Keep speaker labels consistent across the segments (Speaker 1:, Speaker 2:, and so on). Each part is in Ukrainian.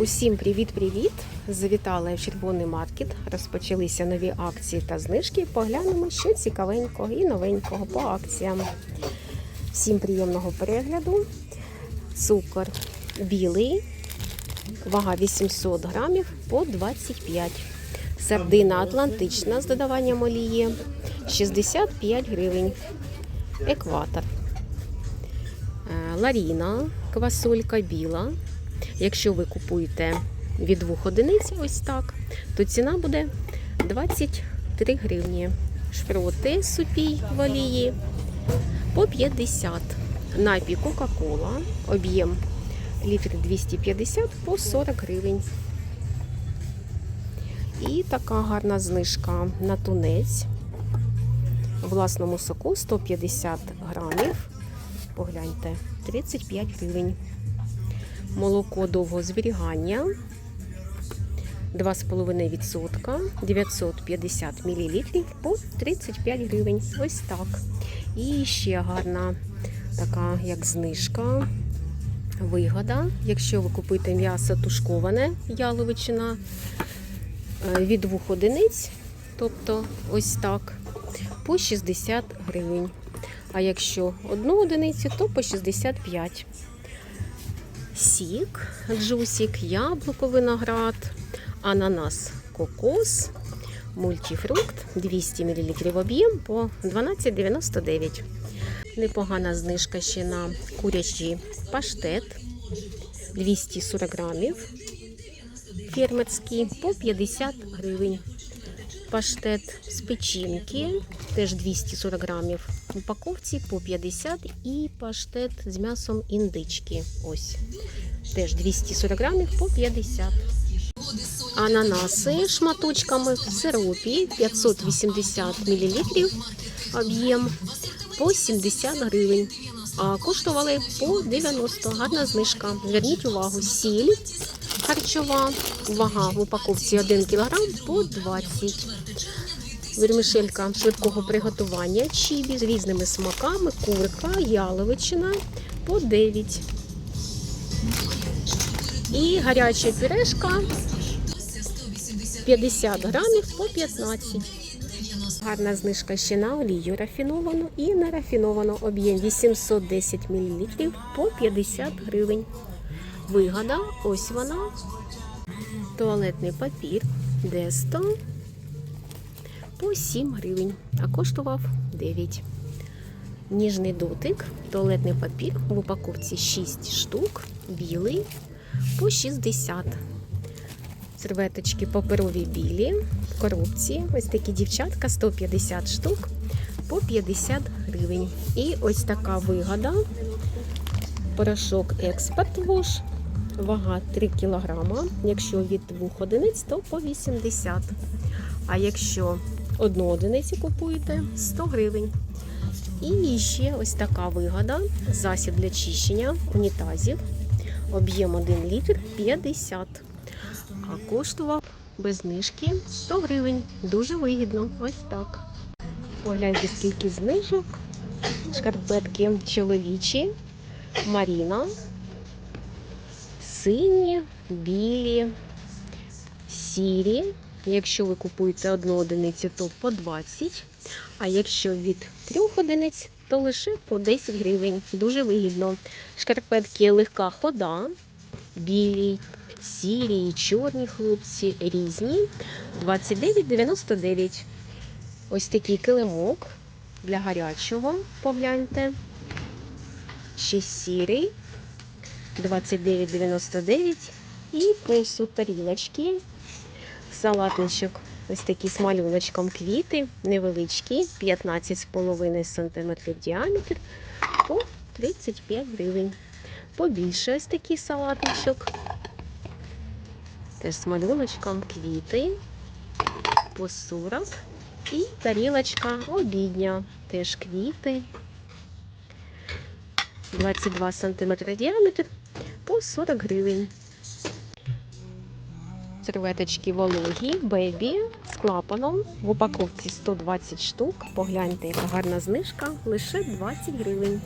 Speaker 1: Усім привіт-привіт! Завітала в червоний маркет. Розпочалися нові акції та знижки. Поглянемо, що цікавенького і новенького по акціям. Всім приємного перегляду. Цукор білий, вага 800 грамів по 25. Сардина атлантична з додаванням олії 65 гривень. Екватор. Е, Ларіна, квасолька біла. Якщо ви купуєте від двох одиниць, ось так, то ціна буде 23 гривні. Шпроти супій в олії по 50. Напій Кока-Кола, об'єм літр 250 по 40 гривень. І така гарна знижка на тунець. В власному соку 150 грамів. Погляньте, 35 гривень. Молоко довгого зберігання 2,5% 950 мл по 35 гривень. Ось так. І ще гарна така, як знижка. Вигода. Якщо ви купуєте м'ясо тушковане, яловичина е, від двох одиниць, тобто ось так, по 60 гривень. А якщо одну одиницю, то по 65 Сік, джусік, яблуко, виноград, ананас, кокос, мультифрукт 200 мл об'єм по 12,99. Непогана знижка ще на курячий паштет 240 грамів. Фермерський по 50 гривень. Паштет з печінки, теж 240 грамів. Упаковці по 50 і паштет з м'ясом індички. Ось. Теж 240 грамів по 50. Ананаси шматочками в сиропі 580 мл. Об'єм по 70 гривень. А коштували по 90. Гарна знижка. Зверніть увагу, сіль харчова. Вага в упаковці 1 кг по 20 Вермішелька швидкого приготування, чібі з різними смаками, курка, яловичина по 9. І гаряча пюрешка 50 грамів по 15. Гарна знижка ще на олію рафіновану і на рафіновану об'єм 810 мл по 50 гривень. Вигода, ось вона. Туалетний папір Десто по 7 гривень, а коштував 9. Ніжний дотик, туалетний папір в упаковці 6 штук, білий по 60. Серветочки паперові білі в коробці. Ось такі дівчатка 150 штук по 50 гривень. І ось така вигода. Порошок експорт вош. Вага 3 кг. Якщо від двох одиниць, то по 80. А якщо одну одиницю купуєте 100 гривень. І ще ось така вигода. Засіб для чищення унітазів. Об'єм 1 літр 50. А коштував без знижки 100 гривень. Дуже вигідно. Ось так. Погляньте, скільки знижок. Шкарпетки чоловічі, Маріна. Сині, білі, сірі. Якщо ви купуєте одну одиницю, то по 20. А якщо від трьох одиниць, то лише по 10 гривень. Дуже вигідно. Шкарпетки легка хода, білі, сірі чорні хлопці різні. 29,99. Ось такий килимок для гарячого. Погляньте. Ще сірий. 29,99. І посуд тарілочки. Салатничок. Ось такі з малюночком квіти, невеличкі, 15,5 см діаметр по 35 гривень. Побільше ось такий салатничок. Теж з малюночком квіти по 40. І тарілочка обідня. Теж квіти. 22 см діаметр по 40 гривень. Серветочки вологі, бебі з клапаном. В упаковці 120 штук. Погляньте, яка гарна знижка, лише 20 гривень.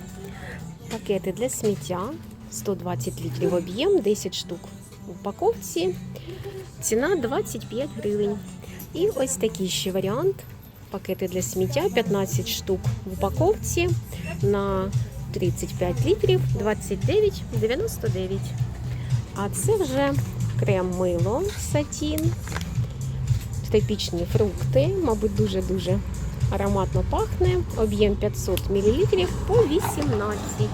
Speaker 1: Пакети для сміття 120 літрів об'єм, 10 штук в упаковці. Ціна 25 гривень. І ось такий ще варіант. Пакети для сміття 15 штук в упаковці на 35 літрів 29,99. А це вже крем-мило сатін, тропічні фрукти, мабуть, дуже-дуже ароматно пахне. Об'єм 500 мл по 18. Е,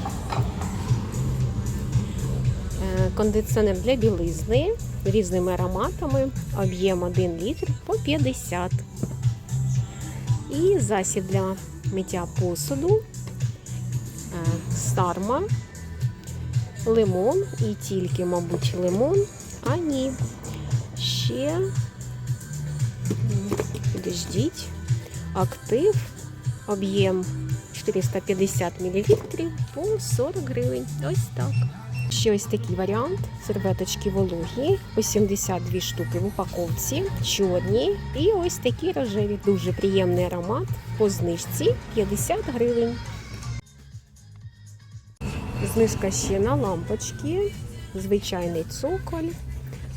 Speaker 1: Кондиціонер для білизни різними ароматами. Об'єм 1 літр по 50. І засіб для миття посуду. Е, Сарма, лимон і тільки, мабуть, лимон. А ні. Ще підождіть. Актив. Об'єм 450 мл по 40 гривень. Ось так. Ще ось такий варіант. Серветочки вологі, 82 штуки в упаковці, чорні. І ось такі рожеві. Дуже приємний аромат. По знижці 50 гривень. Знижка ще на лампочки. Звичайний цоколь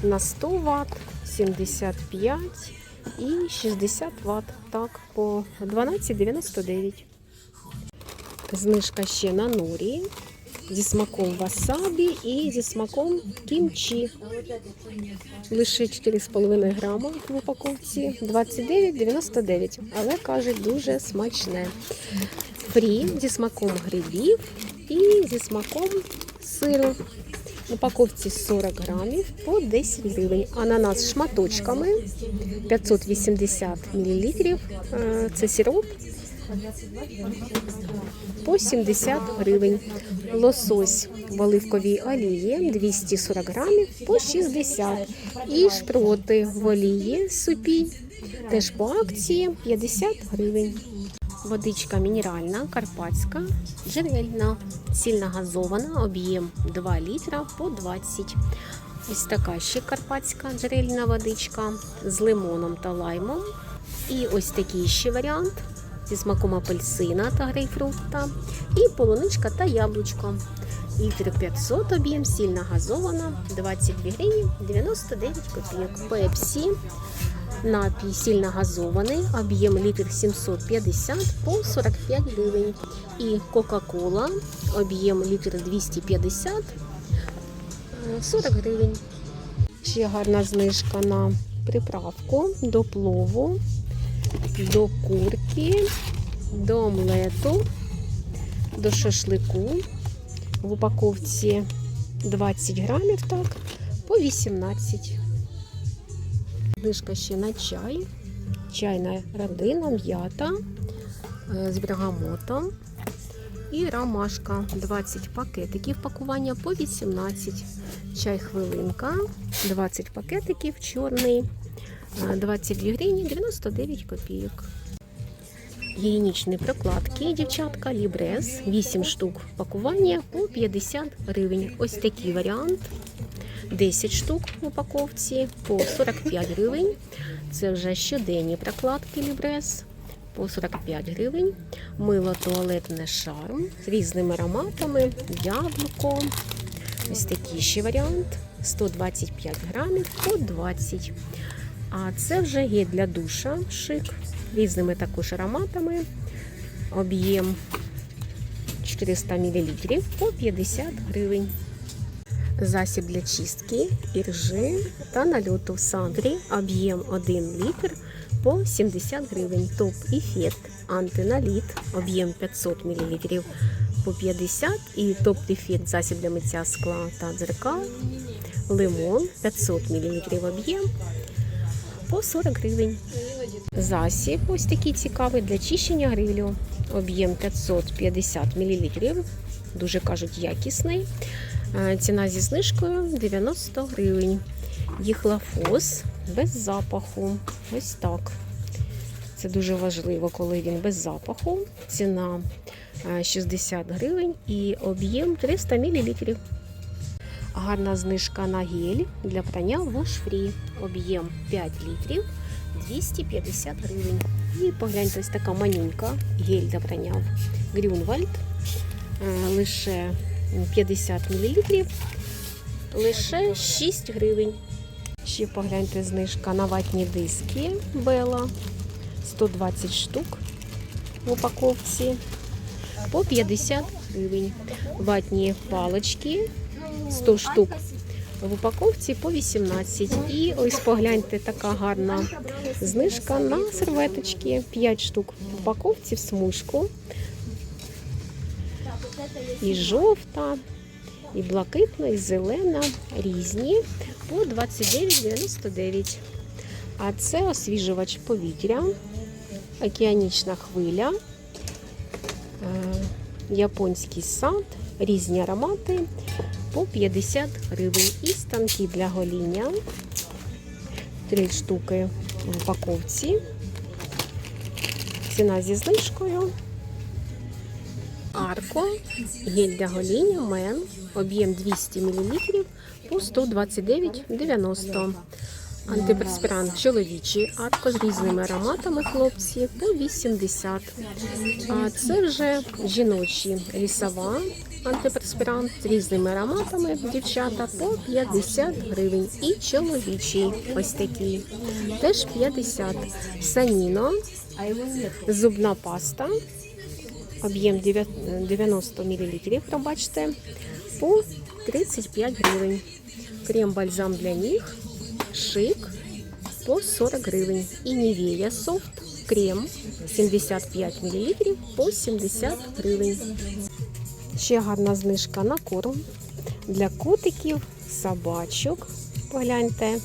Speaker 1: на 100 Вт, 75 і 60 Вт. Так, по 12,99. Знижка ще на норі зі смаком васабі і зі смаком кімчі. Лише 4,5 грама в упаковці, 29,99. Але кажуть, дуже смачне. Фрі зі смаком грибів і зі смаком сиру. Упаковці 40 грамів по 10 гривень. Ананас шматочками 580 мл. Це сироп по 70 гривень. Лосось в оливковій олії 240 грамів по 60. І шпроти в олії супі теж по акції 50 гривень. Водичка мінеральна, карпатська, джерельна, сильно газована, об'єм 2 літра по 20. Ось така ще карпатська джерельна водичка з лимоном та лаймом. І ось такий ще варіант зі смаком апельсина та грейпфрута. І полуничка та яблучко. Літр 500 об'єм, сильно газована, 22 гривні 99 копійок. Пепсі Напій сильно газований, об'єм літр 750 по 45 гривень. І Кока-Кола, об'єм літр 250 е, 40 гривень. Ще гарна знижка на приправку до плову, до курки, до омлету, до шашлику. В упаковці 20 грамів, так, по 18 Знижка ще на чай. Чайна родина, м'ята е, з бергамотом. І ромашка 20 пакетиків пакування по 18. Чай хвилинка, 20 пакетиків чорний, е, 22 гривні 99 копійок. Гігієнічні прокладки, дівчатка, лібрес, 8 штук пакування по 50 гривень. Ось такий варіант. 10 штук в упаковці по 45 гривень. Це вже щоденні прокладки Лібрес по 45 гривень. Мило туалетне шарм з різними ароматами, яблуко. Ось такий ще варіант. 125 грамів по 20. А це вже є для душа шик. Різними також ароматами. Об'єм 400 мл по 50 гривень. Засіб для чистки, іржи та нальоту в сандрі, об'єм 1 літр по 70 гривень. Топ ефект антиналіт, об'єм 500 мл по 50 і топ ефект засіб для миття скла та дзеркал, лимон 500 мл об'єм по 40 гривень. Засіб ось такий цікавий для чищення грилю, об'єм 550 мл, дуже кажуть якісний. Ціна зі знижкою 90 гривень. Їхлафос без запаху. Ось так. Це дуже важливо, коли він без запаху. Ціна е, 60 гривень і об'єм 300 мл. Гарна знижка на гель для прання Free. Об'єм 5 літрів 250 гривень. І погляньте, ось така манюнька гель для прання Грюнвальд. Лише 50 мл лише 6 гривень. Ще погляньте знижка на ватні диски Бела 120 штук в упаковці по 50 гривень. Ватні палички 100 штук в упаковці по 18. І ось погляньте, така гарна знижка на серветочки. 5 штук в упаковці в смужку. І жовта, і блакитна, і зелена, різні по 29,99. А це освіжувач повітря, океанічна хвиля, е, японський сад, різні аромати по 50 гривень. І станки для гоління. Три штуки в упаковці. Ціна зі знижкою. Арко, гель для гоління, мен, об'єм 200 мл по 129,90. Антиперспірант чоловічий, арко з різними ароматами хлопці по 80. А це вже жіночі лісова антиперспірант з різними ароматами дівчата по 50 гривень. І чоловічий ось такий. Теж 50. Саніно, зубна паста об'єм 90 мл, пробачте, по 35 гривень. Крем-бальзам для ніг, шик по 40 гривень. І Нівея софт крем 75 мл по 70 гривень. Ще гарна знижка на корм для котиків, собачок. Погляньте,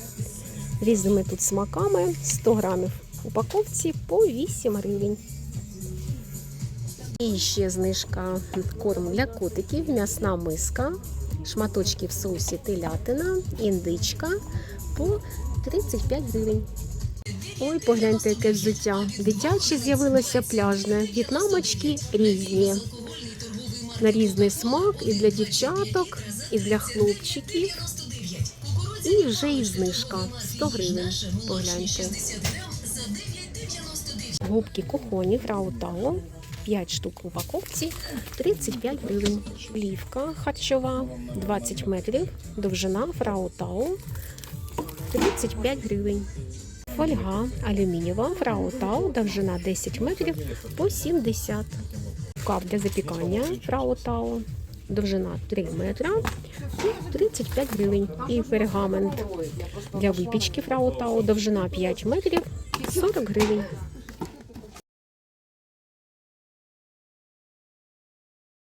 Speaker 1: різними тут смаками 100 грамів упаковці по 8 гривень. І ще знижка корм для котиків, м'ясна миска, шматочки в соусі телятина, індичка по 35 гривень. Ой, погляньте, яке взуття. Дитяче з'явилося пляжне. В'єтнамочки різні. На різний смак і для дівчаток, і для хлопчиків. І вже і знижка 100 гривень. Погляньте. Губки кухоні Раутау 5 штук в упаковці 35 гривень. Плівка харчова 20 метрів, довжина Фраутау 35 гривень. Фольга алюмінієва Фраутау, довжина 10 метрів по 70. Кап для запікання Фраутау, довжина 3 метра 35 гривень. І пергамент для випічки Фраутау, довжина 5 метрів 40 гривень.